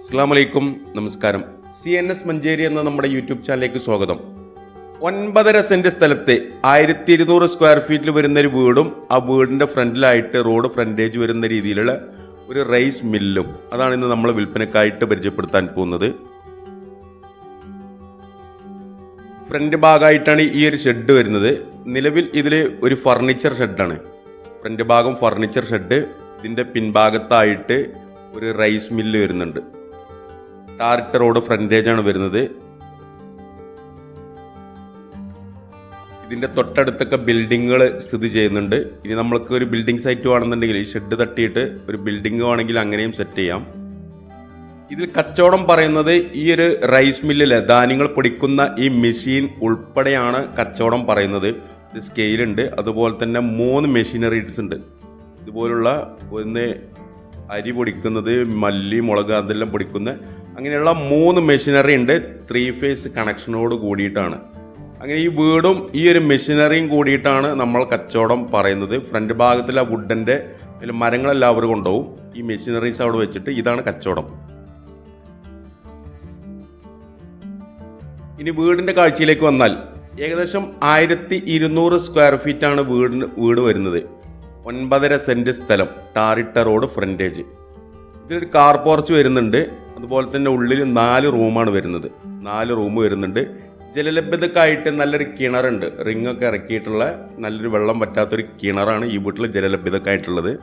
അസ്സാം വലൈക്കും നമസ്കാരം. സി എൻ എസ് മഞ്ചേരി എന്ന നമ്മുടെ യൂട്യൂബ് ചാനലിലേക്ക് സ്വാഗതം. ഒൻപതര സെന്റ് സ്ഥലത്തെ ആയിരത്തി ഇരുന്നൂറ് സ്ക്വയർ ഫീറ്റിൽ വരുന്ന ഒരു വീടും ആ വീടിന്റെ ഫ്രണ്ടിലായിട്ട് റോഡ് ഫ്രണ്ടേജ് വരുന്ന രീതിയിലുള്ള ഒരു റൈസ് മില്ലും അതാണ് ഇന്ന് നമ്മൾ വിൽപ്പനക്കായിട്ട് പരിചയപ്പെടുത്താൻ പോകുന്നത്. ഫ്രണ്ട് ഭാഗമായിട്ടാണ് ഈ ഒരു ഷെഡ് വരുന്നത്. നിലവിൽ ഇതിൽ ഒരു ഫർണിച്ചർ ഷെഡാണ് ഫ്രണ്ട് ഭാഗം ഫർണിച്ചർ ഷെഡ് ഇതിന്റെ പിൻഭാഗത്തായിട്ട് ഒരു റൈസ് മില്ല് വരുന്നുണ്ട്. ടാറിട്ട റോഡ് ആണ് വരുന്നത്. ഇതിന്റെ തൊട്ടടുത്തൊക്കെ ബിൽഡിങ്ങുകൾ സ്ഥിതി ചെയ്യുന്നുണ്ട്. ഇനി നമ്മൾക്ക് ഒരു ബിൽഡിംഗ് സൈറ്റ് വേണമെന്നുണ്ടെങ്കിൽ ഈ ഷെഡ് തട്ടിയിട്ട് ഒരു ബിൽഡിംഗ് വേണമെങ്കിൽ അങ്ങനെയും സെറ്റ് ചെയ്യാം. ഇതിൽ കച്ചവടം പറയുന്നത് ഈ ഒരു റൈസ് മില്ലിലെ ധാന്യങ്ങൾ പൊടിക്കുന്ന ഈ മെഷീൻ ഉൾപ്പെടെയാണ് കച്ചവടം പറയുന്നത്. ഇത് സ്കെയിലുണ്ട് അതുപോലെ തന്നെ മൂന്ന് മെഷീനറീസ് ഉണ്ട്. ഇതുപോലുള്ള ഒന്ന് അരി പൊടിക്കുന്നത് മല്ലി മുളക് അതെല്ലാം പൊടിക്കുന്ന അങ്ങനെയുള്ള മൂന്ന് മെഷീനറി ഉണ്ട്. ത്രീ ഫേസ് കണക്ഷനോട് കൂടിയിട്ടാണ്. അങ്ങനെ ഈ വീടും ഈ ഒരു മെഷീനറിയും കൂടിയിട്ടാണ് നമ്മൾ കച്ചവടം പറയുന്നത്. ഫ്രണ്ട് ഭാഗത്തിലെ വുഡന്റെ മരങ്ങളെല്ലാം അവർ കൊണ്ടുപോകും. ഈ മെഷീനറീസ് അവിടെ വെച്ചിട്ട് ഇതാണ് കച്ചവടം. ഇനി വീടിന്റെ കാഴ്ചയിലേക്ക് വന്നാൽ ഏകദേശം ആയിരത്തി ഇരുന്നൂറ് സ്ക്വയർ ഫീറ്റ് ആണ് വീടിന് വീട് വരുന്നത്. ഒൻപതര സെന്റ് സ്ഥലം ടാറിട്ട റോഡ് ഫ്രണ്ടേജ് ഇതിലൊരു കാർ പോർച്ച് വരുന്നുണ്ട്. അതുപോലെ തന്നെ ഉള്ളിൽ നാല് റൂമാണ് വരുന്നത്. നാല് റൂം വരുന്നുണ്ട്. ജലലഭ്യതക്കായിട്ട് നല്ലൊരു കിണറുണ്ട്. റിങ്ങൊക്കെ ഇറക്കിയിട്ടുള്ള നല്ലൊരു വെള്ളം പറ്റാത്തൊരു കിണറാണ് ഈ വീട്ടിൽ ജലലഭ്യതക്കായിട്ടുള്ളത്.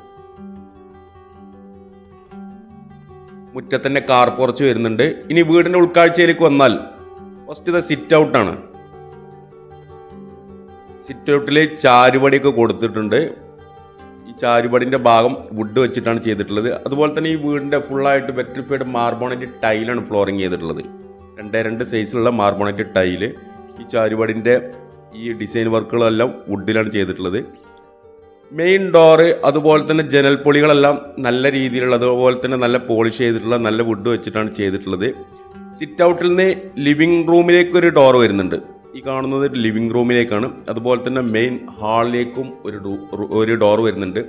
മുറ്റത്തന്നെ കാർ പുറച്ച് വരുന്നുണ്ട്. ഇനി വീടിന്റെ ഉൾക്കാഴ്ചയിലേക്ക് വന്നാൽ ഫസ്റ്റ് ഇത് സിറ്റ് ഔട്ടാണ് സിറ്റ് ഔട്ടിൽ ചാരുപടിയൊക്കെ കൊടുത്തിട്ടുണ്ട്. ചാരുപടിന്റെ ഭാഗം വുഡ് വെച്ചിട്ടാണ് ചെയ്തിട്ടുള്ളത്. അതുപോലെ തന്നെ ഈ വീടിന്റെ ഫുള്ളായിട്ട് വെട്രിഫൈഡ് മാർബോണറ്റ് ടൈലാണ് ഫ്ലോറിങ് ചെയ്തിട്ടുള്ളത്. രണ്ടേ രണ്ട് സൈസിലുള്ള മാർബോണറ്റ് ടൈൽ ഈ ചാരുപടിന്റെ ഈ ഡിസൈൻ വർക്കുകളെല്ലാം വുഡിലാണ് ചെയ്തിട്ടുള്ളത്. മെയിൻ ഡോറ് അതുപോലെ തന്നെ ജനൽപ്പൊളികളെല്ലാം നല്ല രീതിയിലുള്ള അതുപോലെ തന്നെ നല്ല പോളിഷ് ചെയ്തിട്ടുള്ള നല്ല വുഡ് വെച്ചിട്ടാണ് ചെയ്തിട്ടുള്ളത്. സിറ്റ് ഔട്ടിൽ നിന്ന് ലിവിങ് റൂമിലേക്ക് ഒരു ഡോർ വരുന്നുണ്ട്. ഈ കാണുന്നത് ലിവിങ് റൂമിലേക്കാണ് അതുപോലെ തന്നെ മെയിൻ ഹാളിലേക്കും ഒരു ഒരു ഡോർ വരുന്നുണ്ട്.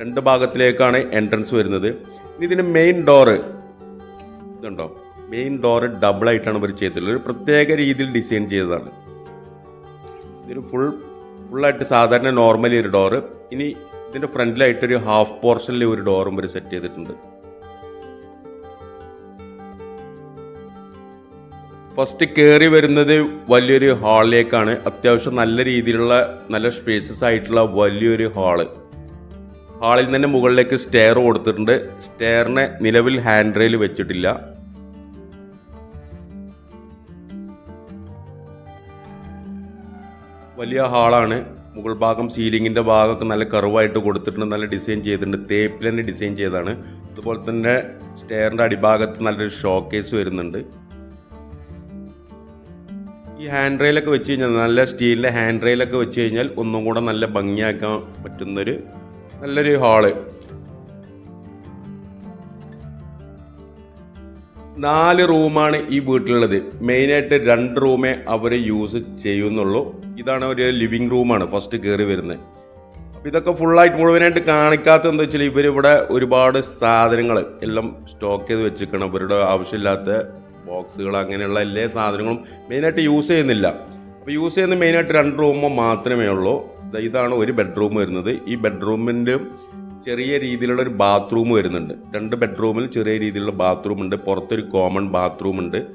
രണ്ട് ഭാഗത്തിലേക്കാണ് എൻട്രൻസ് വരുന്നത്. ഇനി ഇതിന്റെ മെയിൻ ഡോറ് ഇതുണ്ടോ? മെയിൻ ഡോറ് ഡബിൾ ആയിട്ടാണ് ഇവർ ചെയ്തിട്ടുള്ളത് ഒരു പ്രത്യേക രീതിയിൽ ഡിസൈൻ ചെയ്തതാണ്. ഇതൊരു ഫുൾ ഫുള്ളായിട്ട് സാധാരണ നോർമലി ഒരു ഡോറ് ഇനി ഇതിന്റെ ഫ്രണ്ടിലായിട്ടൊരു ഹാഫ് പോർഷനിൽ ഒരു ഡോറും ഇവർ സെറ്റ് ചെയ്തിട്ടുണ്ട്. ഫസ്റ്റ് കയറി വരുന്നത് വലിയൊരു ഹാളിലേക്കാണ് അത്യാവശ്യം നല്ല രീതിയിലുള്ള നല്ല സ്പേസസ് ആയിട്ടുള്ള വലിയൊരു ഹാൾ ഹാളിൽ തന്നെ മുകളിലേക്ക് സ്റ്റെയർ കൊടുത്തിട്ടുണ്ട്. സ്റ്റെയറിനെ നിലവിൽ ഹാൻഡ് റെയിൽ വെച്ചിട്ടില്ല. വലിയ ഹാളാണ് മുകൾ ഭാഗം സീലിങ്ങിന്റെ ഭാഗമൊക്കെ നല്ല കറുവായിട്ട് കൊടുത്തിട്ടുണ്ട്. നല്ല ഡിസൈൻ ചെയ്തിട്ടുണ്ട്. തേപ്പിൽ തന്നെ ഡിസൈൻ ചെയ്താണ് അതുപോലെ തന്നെ സ്റ്റെയറിന്റെ അടിഭാഗത്ത് നല്ലൊരു ഷോക്കേസ് വരുന്നുണ്ട്. ഈ ഹാൻഡ് റെയിലൊക്കെ വെച്ച് കഴിഞ്ഞാൽ നല്ല സ്റ്റീലിന്റെ ഹാൻഡ് റെയിലൊക്കെ വെച്ച് കഴിഞ്ഞാൽ ഒന്നും കൂടെ നല്ല ഭംഗിയാക്കാൻ പറ്റുന്നൊരു നല്ലൊരു ഹാൾ നാല് റൂമാണ് ഈ വീട്ടിലുള്ളത്. മെയിനായിട്ട് രണ്ട് റൂമേ അവർ യൂസ് ചെയ്യുന്നുള്ളൂ. ഇതാണ് ഒരു ലിവിങ് റൂമാണ് ഫസ്റ്റ് കയറി വരുന്നത്. അപ്പോൾ ഇതൊക്കെ ഫുള്ളായിട്ട് മുഴുവനായിട്ട് കാണിക്കാത്ത എന്താ വെച്ചാൽ ഇവരിവിടെ ഒരുപാട് സാധനങ്ങൾ എല്ലാം സ്റ്റോക്ക് ചെയ്ത് വെച്ചിരിക്കണം. ഇവരുടെ ആവശ്യമില്ലാത്ത ബോക്സുകൾ അങ്ങനെയുള്ള എല്ലാ സാധനങ്ങളും മെയിനായിട്ട് യൂസ് ചെയ്യുന്നില്ല. അപ്പോൾ യൂസ് ചെയ്യുന്ന മെയിനായിട്ട് രണ്ട് റൂമ് മാത്രമേ ഉള്ളൂ. ഇതാണ് ഒരു ബെഡ്റൂം വരുന്നത്. ഈ ബെഡ്റൂമിന്റെ ചെറിയ രീതിയിലുള്ള ഒരു ബാത്റൂം വരുന്നുണ്ട്. രണ്ട് ബെഡ്റൂമിൽ ചെറിയ രീതിയിലുള്ള ബാത്റൂം ഉണ്ട്. പുറത്തൊരു കോമൺ ബാത്റൂം ഉണ്ട്.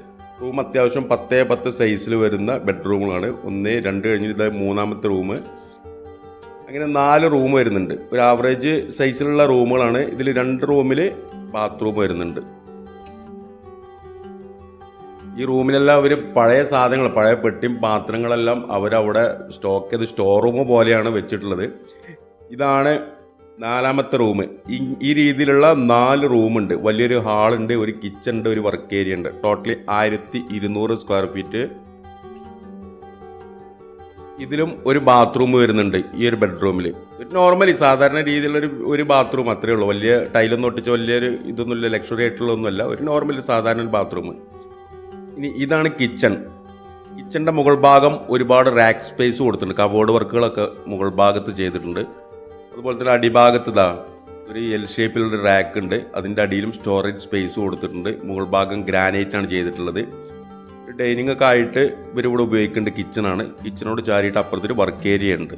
റൂം അത്യാവശ്യം പത്തേ പത്ത് സൈസിൽ വരുന്ന ബെഡ്റൂമുകളാണ് ഒന്ന് രണ്ട് കഴിഞ്ഞിട്ട് ഇതായി മൂന്നാമത്തെ റൂം അങ്ങനെ നാല് റൂം വരുന്നുണ്ട്. ഒരു ആവറേജ് സൈസിലുള്ള റൂമുകളാണ് ഇതിൽ രണ്ട് റൂമിൽ ബാത്റൂം വരുന്നുണ്ട്. ഈ റൂമിലെല്ലാം അവർ പഴയ സാധനങ്ങൾ പഴയ പെട്ടിയും പാത്രങ്ങളെല്ലാം അവരവിടെ സ്റ്റോക്ക് ചെയ്ത് സ്റ്റോർ റൂം പോലെയാണ് വെച്ചിട്ടുള്ളത്. ഇതാണ് നാലാമത്തെ റൂം. ഈ രീതിയിലുള്ള നാല് റൂമുണ്ട്. വലിയൊരു ഹാളുണ്ട് ഒരു കിച്ചൺ ഉണ്ട് ഒരു വർക്ക് ഏരിയ ഉണ്ട്. ടോട്ടലി ആയിരത്തി ഇരുന്നൂറ് സ്ക്വയർ ഫീറ്റ് ഇതിലും ഒരു ബാത്റൂം വരുന്നുണ്ട് ഈ ഒരു ബെഡ്റൂമിൽ നോർമലി സാധാരണ രീതിയിലുള്ള ഒരു ബാത്റൂം അത്രേ ഉള്ളൂ. വലിയ ടൈലൊന്നും ഒട്ടിച്ച് വലിയൊരു ഇതൊന്നുമില്ല ലക്ഷറി ആയിട്ടുള്ളതൊന്നുമല്ല. ഒരു നോർമൽ സാധാരണ ബാത്റൂം ഇനി ഇതാണ് കിച്ചൺ. കിച്ചന്റെ മുകൾ ഭാഗം ഒരുപാട് റാക്ക് സ്പേസ് കൊടുത്തിട്ടുണ്ട്. കബോർഡ് വർക്കുകളൊക്കെ മുകൾ ഭാഗത്ത് ചെയ്തിട്ടുണ്ട്. അതുപോലെ തന്നെ അടിഭാഗത്ത് ഇതാ ഒരു എൽ ഷേപ്പിലുള്ള റാക്ക് ഉണ്ട്. അതിന്റെ അടിയിലും സ്റ്റോറേജ് സ്പേസ് കൊടുത്തിട്ടുണ്ട്. മുകൾ ഭാഗം ഗ്രാനൈറ്റ് ആണ് ചെയ്തിട്ടുള്ളത്. ഡൈനിങ് ഒക്കെ ആയിട്ട് ഇവരിവിടെ ഉപയോഗിക്കേണ്ട കിച്ചണാണ് കിച്ചണോട് ചാരിയിട്ട് അപ്പുറത്തൊരു വർക്ക് ഏരിയ ഉണ്ട്.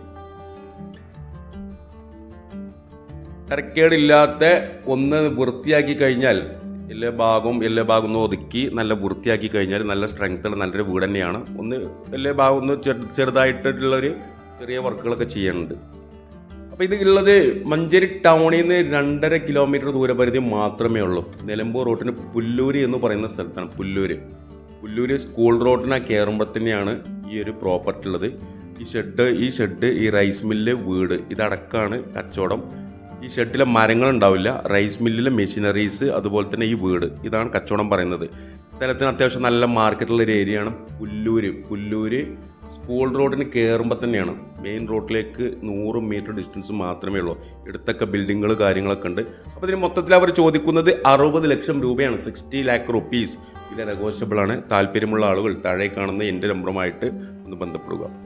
തരക്കേടില്ലാത്ത ഒന്ന് വൃത്തിയാക്കി കഴിഞ്ഞാൽ എല്ലാ ഭാഗവും എല്ലാ ഭാഗവും ഒന്ന് ഒതുക്കി നല്ല വൃത്തിയാക്കി കഴിഞ്ഞാൽ നല്ല സ്ട്രെങ്ത്തുള്ള നല്ലൊരു വീട് തന്നെയാണ്. ഒന്ന് എല്ലാ ഭാഗവും ഒന്ന് ചെറു ചെറുതായിട്ടുള്ളൊരു ചെറിയ വർക്കുകളൊക്കെ ചെയ്യാനുണ്ട്. അപ്പോൾ ഇത് ഉള്ളത് മഞ്ചേരി ടൗണിൽ നിന്ന് രണ്ടര കിലോമീറ്റർ ദൂരപരിധി മാത്രമേ ഉള്ളൂ. നിലമ്പൂർ റോട്ടിന് പുല്ലൂര് എന്ന് പറയുന്ന സ്ഥലത്താണ് പുല്ലൂര്. പുല്ലൂര് സ്കൂൾ റോഡിനെ കയറുമ്പോൾ തന്നെയാണ് ഈ ഒരു പ്രോപ്പർട്ടി ഉള്ളത്. ഈ ഷെഡ് ഈ ഷെഡ് ഈ റൈസ് മില്ല് വീട്. ഇതടക്കമാണ് കച്ചവടം. ഈ ഷെഡിലെ മരങ്ങൾ ഉണ്ടാവില്ല. റൈസ് മില്ലിലെ മെഷീനറീസ് അതുപോലെ തന്നെ ഈ വീട്. ഇതാണ് കച്ചവടം പറയുന്നത്. സ്ഥലത്തിന് അത്യാവശ്യം നല്ല മാർക്കറ്റുള്ള ഒരു ഏരിയയാണ് പുല്ലൂര്. പുല്ലൂര് സ്കൂൾ റോഡിന് കയറുമ്പോൾ തന്നെയാണ്. മെയിൻ റോഡിലേക്ക് നൂറ് മീറ്റർ ഡിസ്റ്റൻസ് മാത്രമേ ഉള്ളൂ. ഇടത്തൊക്കെ ബിൽഡിങ്ങുകൾ കാര്യങ്ങളൊക്കെ ഉണ്ട്. അപ്പോൾ ഇതിന് മൊത്തത്തിൽ അവർ ചോദിക്കുന്നത് അറുപത് ലക്ഷം രൂപയാണ്. സിക്സ്റ്റി ലാക്ക് റുപ്പീസ് ഇത് നെഗോഷ്യബിളാണ് താല്പര്യമുള്ള ആളുകൾ താഴെ കാണുന്ന എന്റെ നമ്പറുമായിട്ട് ഒന്ന് ബന്ധപ്പെടുക.